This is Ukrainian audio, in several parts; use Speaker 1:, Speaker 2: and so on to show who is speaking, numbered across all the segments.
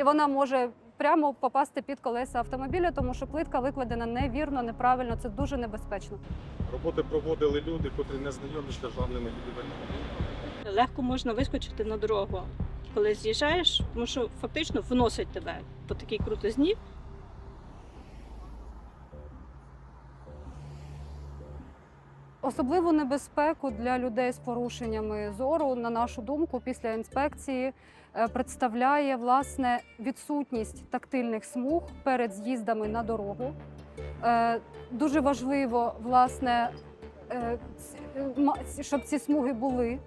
Speaker 1: і вона може прямо попасти під колеса автомобіля, тому що плитка викладена невірно, неправильно. Це дуже небезпечно.
Speaker 2: Роботи проводили люди, котрі не знайомі з державними будівельними
Speaker 3: легко можна вискочити на дорогу, коли з'їжджаєш, тому що фактично вносить тебе по такій крутизні.
Speaker 1: Особливу небезпеку для людей з порушеннями зору, на нашу думку, після інспекції е, представляє власне відсутність тактильних смуг перед з'їздами на дорогу. Е, Дуже важливо, власне, е, щоб ці смуги були,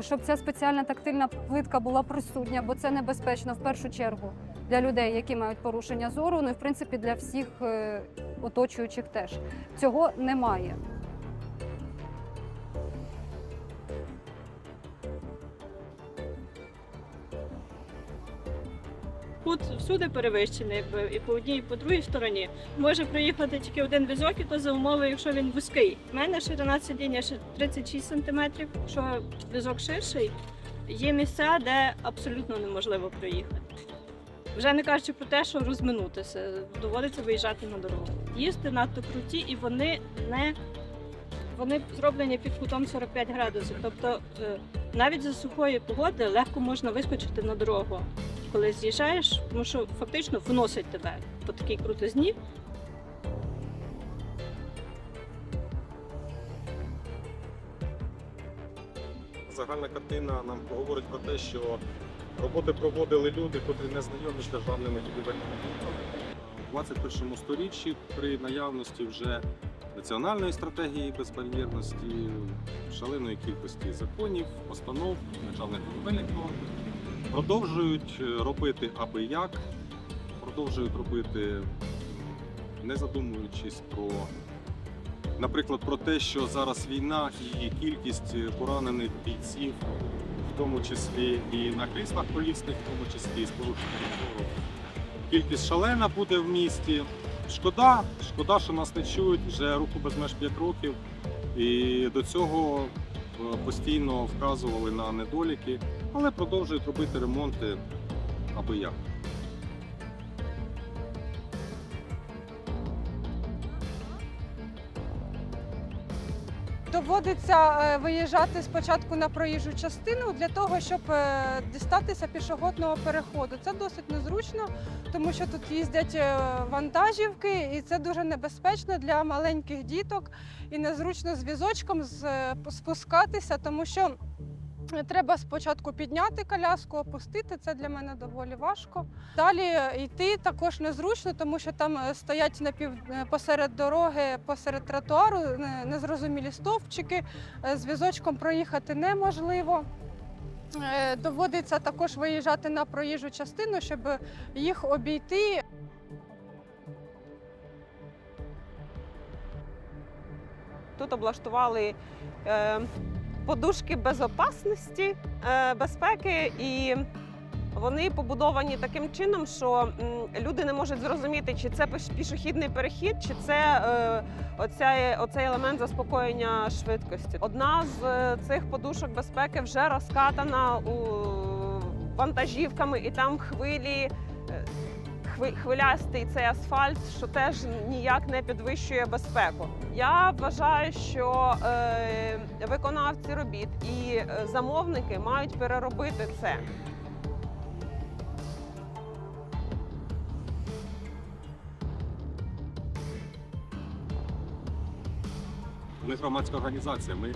Speaker 1: щоб ця спеціальна тактильна плитка була присутня, бо це небезпечно в першу чергу для людей, які мають порушення зору, ну і в принципі для всіх оточуючих теж. Цього немає.
Speaker 3: Кут всюди перевищений, і по одній, і по другій стороні. Може проїхати тільки один візок, і то за умови, якщо він вузький. У мене ширина сидіння ще 36 см, якщо візок ширший, є місця, де абсолютно неможливо проїхати. Вже не кажучи про те, що розминутися, доводиться виїжджати на дорогу. Їзди надто круті, і вони не вони зроблені під кутом 45 градусів. Тобто е, навіть за сухої погоди легко можна вискочити на дорогу, коли з'їжджаєш, тому що фактично вносить тебе по такій крутизні.
Speaker 2: Загальна картина нам говорить про те, що роботи проводили люди, котрі не знайомі з державними будівельними нормами. У 21 сторіччі при наявності вже національної стратегії безбар'єрності, шаленої кількості законів, постанов, державних будівельних норм продовжують робити аби як, продовжують робити, не задумуючись про наприклад, про те, що зараз війна і кількість поранених бійців, в тому числі і на кріслах колісних, в тому числі і з порушенням. Кількість шалена буде в місті. Шкода, шкода, що нас не чують вже руху без меж 5 років. І до цього е, постійно вказували на недоліки, але продовжують робити ремонти аби як.
Speaker 4: Доводиться е, виїжджати спочатку на проїжджу частину для того, щоб е, дістатися пішохідного переходу. Це досить незручно, тому що тут їздять е, вантажівки, і це дуже небезпечно для маленьких діток. І незручно з візочком спускатися, тому що треба спочатку підняти коляску, опустити. Це для мене доволі важко. Далі йти також незручно, тому що там е, стоять напів е, посеред дороги, посеред тротуару незрозумілі стовпчики. е, З візочком проїхати неможливо. Доводиться також виїжджати на проїжджу частину, щоб їх обійти.
Speaker 5: Тут облаштували подушки безопасності, е, безпеки, і вони побудовані таким чином, що люди не можуть зрозуміти, чи це пішохідний перехід, чи це е, оця, оцей елемент заспокоєння швидкості. Одна з е, цих подушок безпеки вже розкатана у вантажівками, і там хвилі. Хви- Хвилястий цей асфальт, що теж ніяк не підвищує безпеку. Я вважаю, що е, виконавці робіт і е, замовники мають переробити це.
Speaker 2: Ми громадська організація. Ми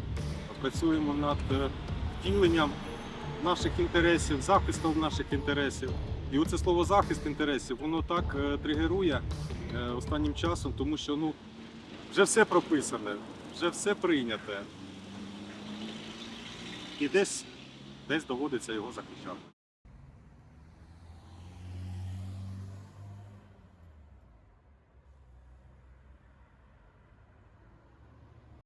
Speaker 2: працюємо над е, втіленням наших інтересів, захистом наших інтересів. І оце слово захист інтересів, воно так е, тригерує е, останнім часом, тому що ну, вже все прописане, вже все прийняте. І десь, десь доводиться його захищати.